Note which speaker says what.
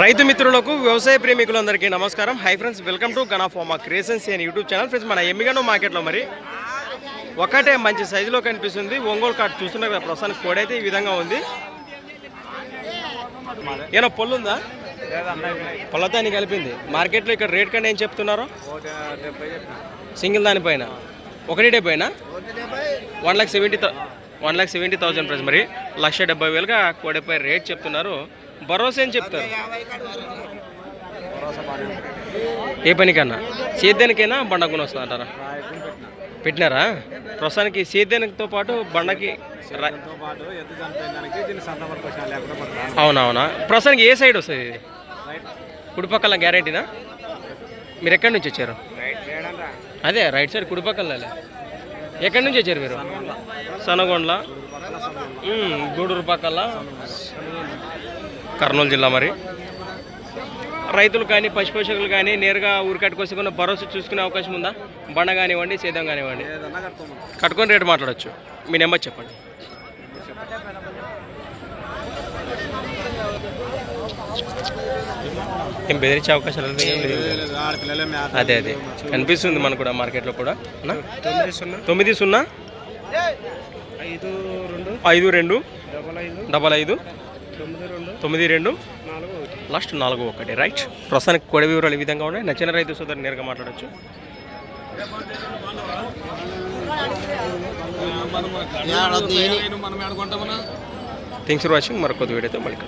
Speaker 1: రైతు మిత్రులకు వ్యవసాయ ప్రేమికులందరికీ నమస్కారం. Hi friends welcome to Gana creations అని యూట్యూబ్ ఛానల్ ఫ్రెండ్స్ మన ఎమ్మిగను మార్కెట్లో మరి ఒకటే మంచి సైజులో కనిపిస్తుంది. ఒంగోలు కార్డ్ చూస్తున్నారు కదా ప్రస్తుతానికి కోడైతే ఈ విధంగా ఉంది. ఏమో పొల్లు ఉందా పొల్లతాన్ని కలిపింది. మార్కెట్లో ఇక్కడ రేట్ కంటే ఏం చెప్తున్నారు? సింగిల్ దానిపైన. ఒకటి డెబ్బైనా? One lakh seventy one lakh seventy thousand price మరి. లక్ష డెబ్బై వేలుగా కోడిపై రేట్ చెప్తున్నారు. భరోసా ఏం చెప్తారు? ఏ పనికన్నా సేద్యానికైనా బండకుని వస్తుంది అంటారా పెట్టినారా? ప్రస్తుతానికి సేద్యానికితో పాటు బండకి అవునవునా? ప్రస్తుతానికి ఏ సైడ్ వస్తుంది ఇది? కుడిపక్కల గ్యారెంటీనా? మీరు ఎక్కడి నుంచి వచ్చారు? అదే రైట్ సైడ్ కుడిపక్కల. ఎక్కడి నుంచి వచ్చారు మీరు? సనగొండ్ల? గూడూరు పక్కల. కర్నూలు జిల్లా మరి. రైతులు కానీ పశుపోషకులు కానీ నేరుగా ఊరికట్టుకొచ్చుకున్న భరోసా చూసుకునే అవకాశం ఉందా? బండ కానివ్వండి సేద్యం కానివ్వండి. కట్టుకొని రేటు మాట్లాడచ్చు. మీ నెంబర్ చెప్పండి. ఏం బెదిరించే అవకాశాలు అదే అదే. కనిపిస్తుంది మనకు కూడా మార్కెట్లో కూడా?
Speaker 2: తొమ్మిది సున్నా. ఐదు రెండు. డబల్ ఐదు. తొమ్మిది రెండు.
Speaker 1: లాస్ట్ నాలుగు ఒకటి. రైట్. ప్రస్తుతానికి కొడ వివరాలు ఈ విధంగా ఉన్నాయి. నచ్చిన రైతు సోదరు నేరుగా మాట్లాడచ్చు. థ్యాంక్స్ ఫర్ వాచింగ్ మరొక వీడియోతో మళ్ళీ.